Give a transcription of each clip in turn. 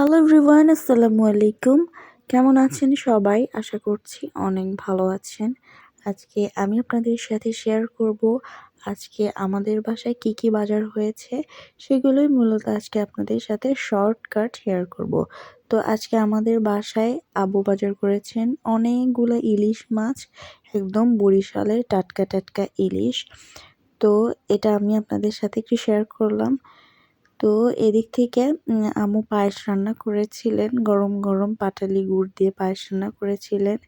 Hello everyone আসসালামু আলাইকুম কেমন আছেন সবাই? আশা করছি অনেক ভালো আছেন। আজকে আমি আপনাদের সাথে শেয়ার করব আজকে আমাদের বাসায় কি কি বাজার হয়েছে সেগুলোই মূলত আজকে আপনাদের সাথে শর্টকাট শেয়ার করব। তো আজকে আমাদের বাসায় আবু বাজার করেছেন অনেকগুলো ইলিশ মাছ, একদম বরিশালের টাটকা টাটকা ইলিশ। তো এটা আমি আপনাদের সাথে একটু শেয়ার করলাম। তো এদিক থেকে আম্মু পায়েস রান্না করেছিলেন। গরম গরম পাটালি গুড় দিয়ে পায়েস রান্না করেছিলেন।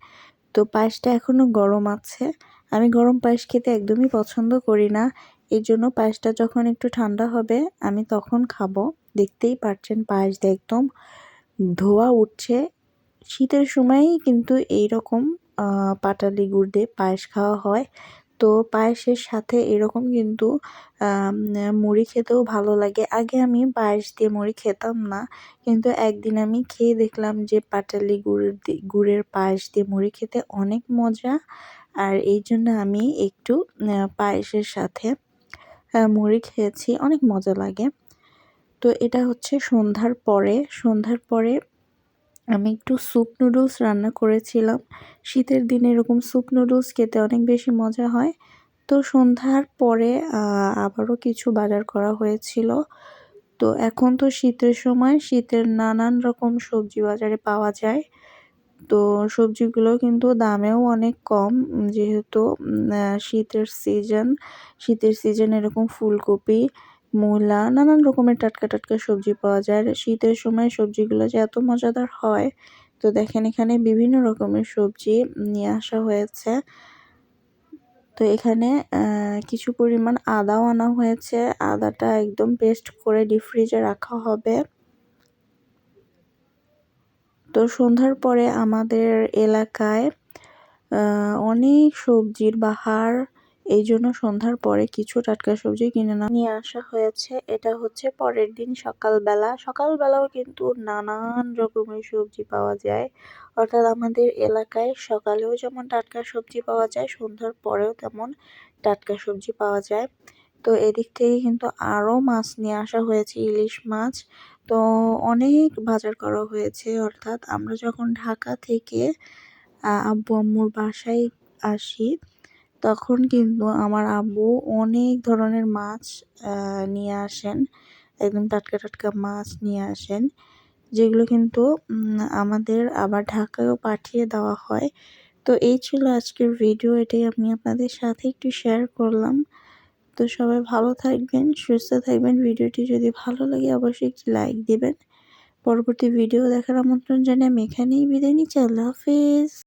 তো পায়েসটা এখনও গরম আছে। আমি গরম পায়েস খেতে একদমই পছন্দ করি না। এই জন্য পায়েসটা যখন একটু ঠান্ডা হবে, আমি তখন খাব। দেখতেই পারছেন পায়েস দিয়ে একদম ধোয়া উঠছে। শীতের সময়ই কিন্তু এই রকম পাটালি গুড় দিয়ে পায়েস খাওয়া হয়। তো পায়েসের সাথে এরকম কিন্তু মুড়ি খেতেও ভালো লাগে। আগে আমি পায়েস দিয়ে মুড়ি খেতাম না, কিন্তু একদিন আমি খেয়ে দেখলাম যে পাটালি গুড়ের গুড়ের পায়েস দিয়ে মুড়ি খেতে অনেক মজা। আর এই জন্য আমি একটু পায়েসের সাথে মুড়ি খেয়েছি, অনেক মজা লাগে। তো এটা হচ্ছে সন্ধ্যার পরে সন্ধ্যার পরে আমি একটু স্যুপ নুডলস রান্না করেছিলাম। শীতের দিনে এরকম স্যুপ নুডলস খেতে অনেক বেশি মজা হয়। তো সন্ধ্যার পরে আবারও কিছু বাজার করা হয়েছিল। তো এখন তো শীতের সময়, শীতের নানান রকম সবজি বাজারে পাওয়া যায়। তো সবজিগুলো কিন্তু দামেও অনেক কম, যেহেতু শীতের সিজন শীতের সিজন এরকম ফুলকপি মূলা, নানান রকমের টাটকা টাটকা সবজি পাওয়া যায়। আর শীতের সময় সবজিগুলো যে এত মজাদার হয়, তো দেখেন এখানে বিভিন্ন রকমের সবজি নিয়ে আসা হয়েছে। তো এখানে কিছু পরিমাণ আদাও আনা হয়েছে। আদাটা একদম পেস্ট করে ডিপ ফ্রিজে রাখা হবে। তো সন্ধ্যার পরে আমাদের এলাকায় অনেক সবজির বাহার এই জন্য সন্ধ্যার পরে কিছু টাটকা সবজি কিনে না নিয়ে আসা হয়েছে। এটা হচ্ছে পরের দিন সকালবেলা। সকালবেলাও কিন্তু নানান রকমের সবজি পাওয়া যায়। অর্থাৎ আমাদের এলাকায় সকালেও যেমন টাটকা সবজি পাওয়া যায়, সন্ধ্যার পরেও তেমন টাটকা সবজি পাওয়া যায়। তো এদিক থেকে কিন্তু আরও মাছ নিয়ে আসা হয়েছে, ইলিশ মাছ। তো অনেক বাজার করা হয়েছে। অর্থাৎ আমরা যখন ঢাকা থেকে আব্বু আম্মুর বাসায় আসি তখন কিন্তু আমার আব্বু অনেক ধরনের মাছ নিয়ে আসেন। একদম টাটকা টাটকা মাছ নিয়ে আসেন, যেগুলো কিন্তু আমাদের আবার ঢাকায়ও পাঠিয়ে দেওয়া হয়। তো এই ছিল আজকের ভিডিও এটাই আমি আপনাদের সাথে একটু শেয়ার করলাম। তো সবাই ভালো থাকবেন, সুস্থ থাকবেন। ভিডিওটি যদি ভালো লাগে, অবশ্যই একটি লাইক দিবেন। পরবর্তী ভিডিও দেখার আমন্ত্রণ জানিয়ে আমি এখানেই বিদায় নিচ্ছি। আল্লাহ হাফিজ।